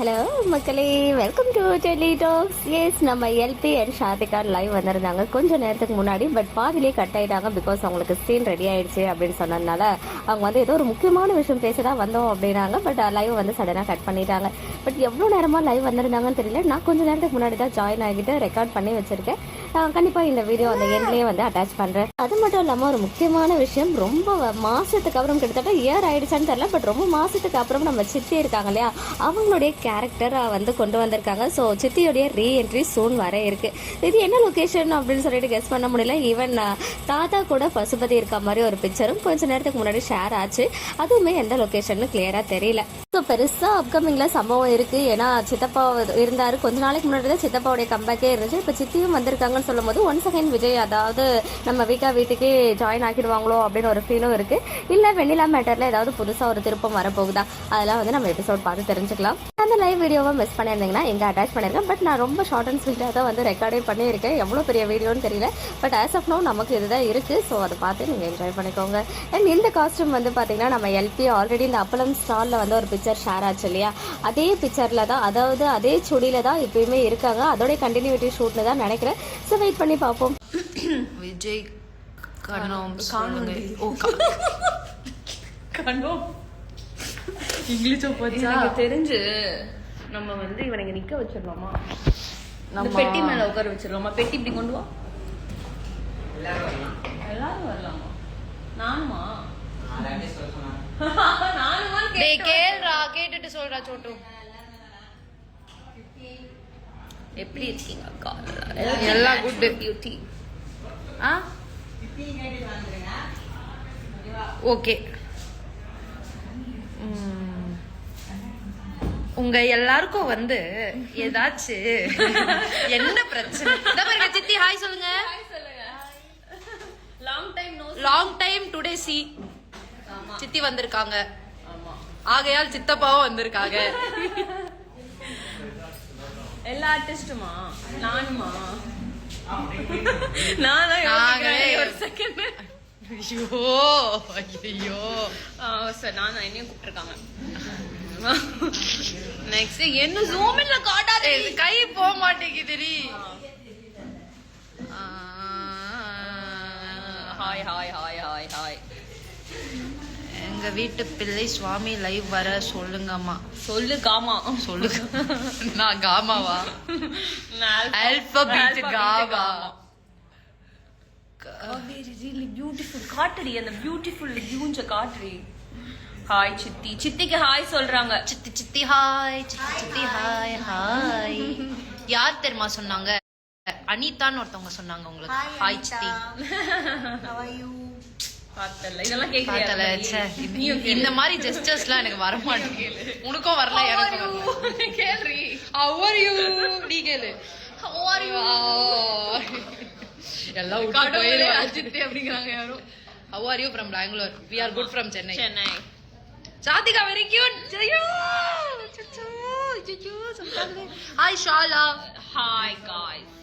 Hello மக்களே. Welcome to Tele Talks S நம்ம LP and Shadika live வந்திருந்தாங்க. கொஞ்சம் நேரத்துக்கு முன்னாடி பட் பாதிலே கட் ஆயிட்டாங்க பிகாஸ் அவங்களுக்கு சீன் ரெடி ஆயிடுச்சு அப்படின்னு சொன்னதுனால அவங்க வந்து ஏதோ ஒரு முக்கியமான விஷயம் பேச தான் வந்தோம் அப்படின்னாங்க. பட் லைவ் uh, வந்து சடனாக கட் பண்ணிட்டாங்க. பட் எவ்வளோ நேரமாக லைவ் வந்திருந்தாங்கன்னு தெரியல. நான் கொஞ்சம் நேரத்துக்கு முன்னாடி தான் ஜாயின் ஆகிட்டு ரெக்கார்ட் பண்ணி வச்சிருக்கேன். கண்டிப்பாக இந்த வீடியோ அந்த எண்ட்லேயே வந்து அட்டாச் பண்ணுறேன் அது மட்டும் இல்லாமல் ஒரு முக்கியமான விஷயம் ரொம்ப மாசத்துக்கு அப்புறம் கிட்டத்தட்ட இயர் ஆயிடுச்சான்னு தெரியல பட் ரொம்ப மாசத்துக்கு அப்புறம் நம்ம சித்தி இருக்காங்க இல்லையா அவங்களுடைய கேரக்டர் வந்து கொண்டு வந்திருக்காங்க. ஸோ சித்தியோடைய ரீஎன்ட்ரி சூன் வர இருக்கு. இது என்ன லொகேஷன் அப்படின்னு சொல்லிட்டு கெஸ் பண்ண முடியல. ஈவன் தாத்தா கூட பசுபதி இருக்க மாதிரி ஒரு பிக்சரும் கொஞ்ச நேரத்துக்கு முன்னாடி ஷேர் ஆச்சு. அதுவுமே எந்த லொகேஷன் கிளியரா தெரியல. ஸோ பெருசாக அப்கமிங்ல சம்பவம் இருக்கு. ஏன்னா சித்தப்பா இருந்தாரு. கொஞ்ச நாளைக்கு முன்னாடி தான் சித்தப்பாவுடைய கம்பேக்கே இருந்துச்சு. இப்போ சித்தியும் வந்திருக்காங்கன்னு சொல்லும் போது ஒன் செகண்ட் விஜய் அதாவது நம்ம வீக்கா வீட்டுக்கே ஜாயின் ஆக்கிடுவாங்களோ அப்படின்னு ஒரு ஃபீலும் இருக்கு. இல்லை வெண்ணிலா மேட்டர்ல ஏதாவது புதுசாக ஒரு திருப்பம் வரப்போகுதா? அதெல்லாம் வந்து நம்ம எபிசோட் பார்த்து தெரிஞ்சுக்கலாம். அந்த லைவ் வீடியோவை மிஸ் பண்ணியிருந்தீங்கன்னா எங்க அட்டாச் பண்ணிருக்கேன் பட் நான் ரொம்ப ஷார்ட் அண்ட் ஸ்வீட்டாக தான் வந்து ரெக்கார்டே பண்ணியிருக்கேன். எவ்வளோ பெரிய வீடியோன்னு தெரியல. பட் ஆஸ் ஆஃப் நோ நமக்கு இதுதான் இருக்கு. ஸோ அதை பார்த்து நீங்க என்ஜாய் பண்ணிக்கோங்க. அண்ட் இந்த காஸ்டியூம் வந்து பாத்தீங்கன்னா நம்ம எல்பி ஆல்ரெடி இந்த அப்பளம் ஸ்டால்ல வந்து ஒரு பிக்சர் ஷேர் ஆச்சு இல்லையா? அதே பிக்சர்ல தான் அதாவது அதே சுடியில தான் இப்பயுமே இருக்காங்க. அதோட கண்டினியூட்டி ஷூட்னு தான் நினைக்கிறேன். ஸோ வெயிட் பண்ணி பார்ப்போம். விஜய் கணம் ஓ கண்டோம் இங்கிலீஷோ போச்சா எனக்கு தெரிஞ்சு நம்ம வந்து இவனை இங்க நிக்க வச்சிடலாமா? இந்த பெட்டி மேல உட்கார வச்சிடலாமா? பெட்டி இப்படி கொண்டு வா. எல்லாரும் வரலாமா. நானுமா? நானுமா டேய் கேள்றா கேட்டுட்டு சொல்றா சோட்டு. எப்படி இருக்கீங்க அக்கா எல்லாம் குட் பியூட்டி ஆ? ஓகே. உங்க எல்லாருக்கும் வந்து ஏதாச்சும் என்ன பிரச்சனை? இந்த பாருங்க சித்தி ஹாய் சொல்லுங்க. Long time long time today C சித்தி வந்திருக்காங்க. ஆகையால் சித்தப்பாவும் வந்திருக்காங்க. எல்லா ஆர்டிஸ்டுமா நானுமா? நானா நாங்களே. யோசிக்கிறேன் ஒரு செகண்ட் ஐயோ ஐயோ சார் நான் என்னையும் கூப்பிட்டுருக்காங்க. நெக்ஸ்ட் என்ன ஜூமின்ல காட்டாதே கை போக மாட்டேங்குதுடி. Hi hi hi hi hi எங்க வீட்டு பிள்ளை சுவாமி லைவ் வர சொல்லுங்கம்மா. சொல்லு காமா. சொல்லுங்க நான் காமாவா? Alphabet gamma. பியூட்டிஃபுல் காட்டுடி அந்த பியூட்டிஃபுல் வியூஞ்ச காட்டுடி. ஹாய் சித்தி சித்திக்கு ஹாய் சொல்றாங்க. சித்தி சித்தி ஹாய் சித்தி சித்தி ஹாய் ஹாய் யார் தெரியுமா சொன்னாங்க? அனிதான்னு ஒருத்தவங்க சொன்னாங்க உங்களுக்கு. ஹாய் சித்தி இந்த- மாதிரி ஜெஸ்டர்ஸ்லாம் எனக்கு வர மாட்டேங்குது. உனக்கும் வரல எனக்கும் are you? நீ கேளு. How are you? எல்லாம் அப்படிங்கிறாங்க யாரும் How are you from Bangalore? We are good from Chennai. Chennai Sadhika very cute ஐயோ ஐயையோ, சொல்றாங்களே. Hi Shala hi guys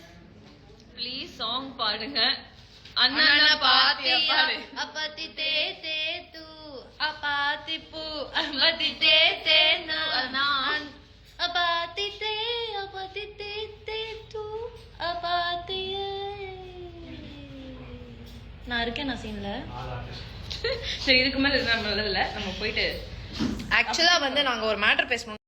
please song பாடுங்க அண்ணன அண்ணன பாத்தியா பாத்தியா பாடு அப்பதி தே தே தூ அபாதி பூ அபதி தே தே நான் அபாதி தே அபாதி தே தே தூ அபாதி நான் இருக்கேன் நான் சீன்ல சரி இதுக்கு மேல நம்ம இல்ல. நம்ம போயிட்டு ஆக்சுவலா வந்து நாங்க ஒரு மேட்டர் பேசணும்.